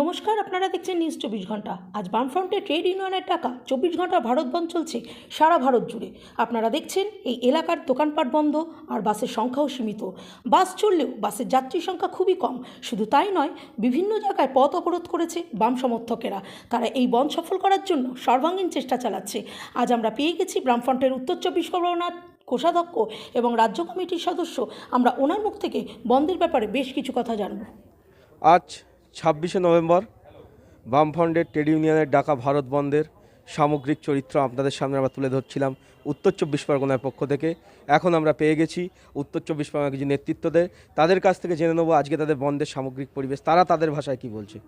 নমস্কার, আপনারা দেখছেন নিউজ চব্বিশ ঘণ্টা। আজ বামফ্রন্টে ট্রেড ইউনিয়নের টাকা, চব্বিশ ঘণ্টা ভারত বন্ধ চলছে, সারা ভারত জুড়ে। আপনারা দেখছেন, এই এলাকার দোকানপাট বন্ধ আর বাসের সংখ্যাও সীমিত। বাস চললেও বাসের যাত্রী সংখ্যা খুবই কম। শুধু তাই নয়, বিভিন্ন জায়গায় পথ অবরোধ করেছে বাম সমর্থকেরা। তারা এই বন্ধ সফল করার জন্য সর্বাঙ্গীন চেষ্টা চালাচ্ছে। আজ আমরা পেয়ে গেছি বামফ্রন্টের উত্তর চব্বিশ পরগনার কোষাধ্যক্ষ এবং রাজ্য কমিটির সদস্য। আমরা ওনার মুখ থেকে বন্ধের ব্যাপারে বেশ কিছু কথা জানব। আজ ছাব্বিশে নভেম্বর বামফ্রন্টের ট্রেড ইউনিয়নের ডাকা ভারত বন্ধের সামগ্রিক চরিত্র আপনাদের সামনে আমরা তুলে ধরছিলাম উত্তর চব্বিশ পরগনার পক্ষ থেকে। এখন আমরা পেয়ে গেছি উত্তর চব্বিশ পরগনার কিছু নেতৃত্বদের। তাদের কাছ থেকে জেনে নেব আজকে তাদের বন্ধের সামগ্রিক পরিবেশ। তারা তাদের ভাষায় কি বলছে?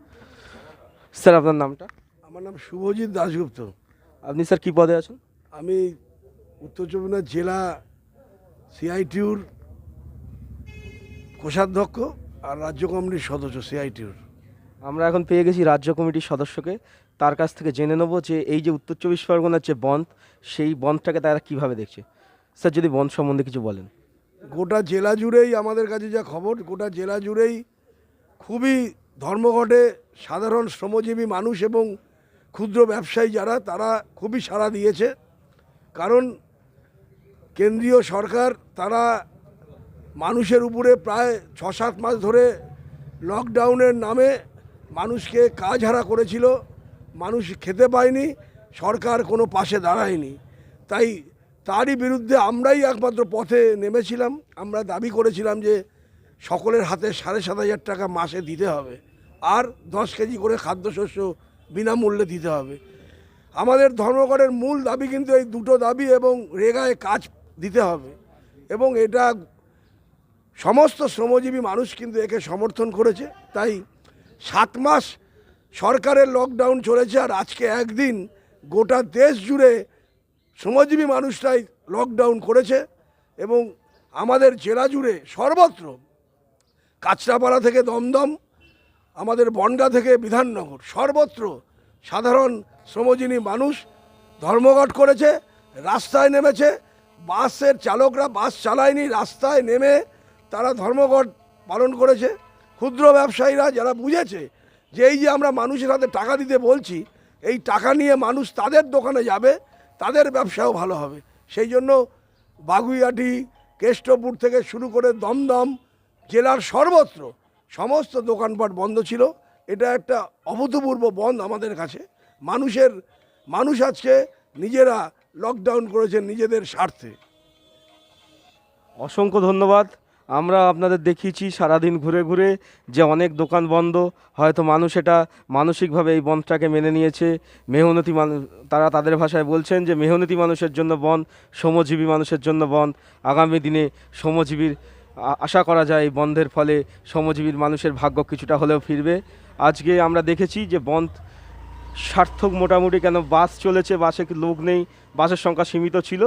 স্যার আপনার নামটা? আমার নাম শুভজিৎ দাশগুপ্ত। আপনি স্যার কী পদে আছেন? আমি উত্তর চব্বিশ জেলা সিআইটিউর কোষাধ্যক্ষ আর রাজ্য কমিটির সদস্য সিআইটিউর। আমরা এখন পেয়ে গেছি রাজ্য কমিটির সদস্যকে। তার কাছ থেকে জেনে নেব যে এই যে উত্তর চব্বিশ পরগনার যে বন্ধ, সেই বন্ধটাকে তারা কীভাবে দেখছে। স্যার, যদি বন্ধ সম্বন্ধে কিছু বলেন। গোটা জেলা জুড়েই আমাদের কাছে যা খবর, গোটা জেলা জুড়েই খুবই ধর্মঘটে সাধারণ শ্রমজীবী মানুষ এবং ক্ষুদ্র ব্যবসায়ী যারা, তারা খুবই সাড়া দিয়েছে। কারণ কেন্দ্রীয় সরকার, তারা মানুষের উপরে প্রায় ছ সাত মাস ধরে লকডাউনের নামে মানুষকে কাজ হারা করেছিল, মানুষ খেতে পায়নি, সরকার কোনো পাশে দাঁড়ায়নি। তাই তারই বিরুদ্ধে আমরাই একমাত্র পথে নেমেছিলাম। আমরা দাবি করেছিলাম যে সকলের হাতে সাড়ে সাত হাজার টাকা মাসে দিতে হবে। আর দশ কেজি করে খাদ্যশস্য বিনামূল্যে দিতে হবে। আমাদের ধর্মঘটের মূল দাবি কিন্তু এই দুটো দাবি এবং রেগায় কাজ দিতে হবে। এবং এটা সমস্ত শ্রমজীবী মানুষ কিন্তু একে সমর্থন করেছে। তাই সাত মাস সরকারের লকডাউন চলেছে আর আজকে একদিন গোটা দেশ জুড়ে শ্রমজীবী মানুষটাই লকডাউন করেছে এবং আমাদের জেলা জুড়ে সর্বত্র কাঁচরাপাড়া থেকে দমদম, আমাদের বনগা থেকে বিধাননগর, সর্বত্র সাধারণ শ্রমজীবী মানুষ ধর্মঘট করেছে, রাস্তায় নেমেছে, বাসের চালকরা বাস চালায়নি, রাস্তায় নেমে তারা ধর্মঘট পালন করেছে। ক্ষুদ্র ব্যবসায়ীরা যারা বুঝেছে যে এই যে আমরা মানুষের হাতে টাকা দিতে বলছি, এই টাকা নিয়ে মানুষ তাদের দোকানে যাবে, তাদের ব্যবসাও ভালো হবে। সেই জন্য বাগুইয়াটি কেষ্টপুর থেকে শুরু করে দমদম জেলার সর্বত্র সমস্ত দোকানপাট বন্ধ ছিল। এটা একটা অভূতপূর্ব বন্ধ আমাদের কাছে। মানুষের, মানুষ আজকে নিজেরা লকডাউন করেছেন নিজেদের স্বার্থে। অসংখ্য ধন্যবাদ। আমরা আপনাদের দেখিয়েছি সারাদিন ঘুরে ঘুরে যে অনেক দোকান বন্ধ, হয়তো মানুষ এটা মানসিকভাবে এই বন্ধটাকে মেনে নিয়েছে। মেহনতি মানুষ তারা তাদের ভাষায় বলছেন যে মেহনতি মানুষের জন্য বন্ধ শ্রমজীবী মানুষের জন্য বন্ধ আগামী দিনে শ্রমজীবীর আশা করা যায় বন্ধের ফলে শ্রমজীবীর মানুষের ভাগ্য কিছুটা হলেও ফিরবে। আজকে আমরা দেখেছি যে বন্ধ সার্থক মোটামুটি কেন বাস চলেছে, বাসে লোক নেই, বাসের সংখ্যা সীমিত ছিল।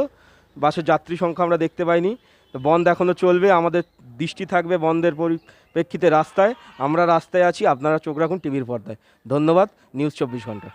বাসের যাত্রী সংখ্যা আমরা দেখতে পাইনি। তো বন্ধ এখনও চলবে, আমাদের দৃষ্টি থাকবে বন্ধের পরিপ্রেক্ষিতে রাস্তায়। আমরা রাস্তায় আছি, আপনারা চোখ রাখুন টিভির পর্দায়। ধন্যবাদ, নিউজ চব্বিশ ঘণ্টা।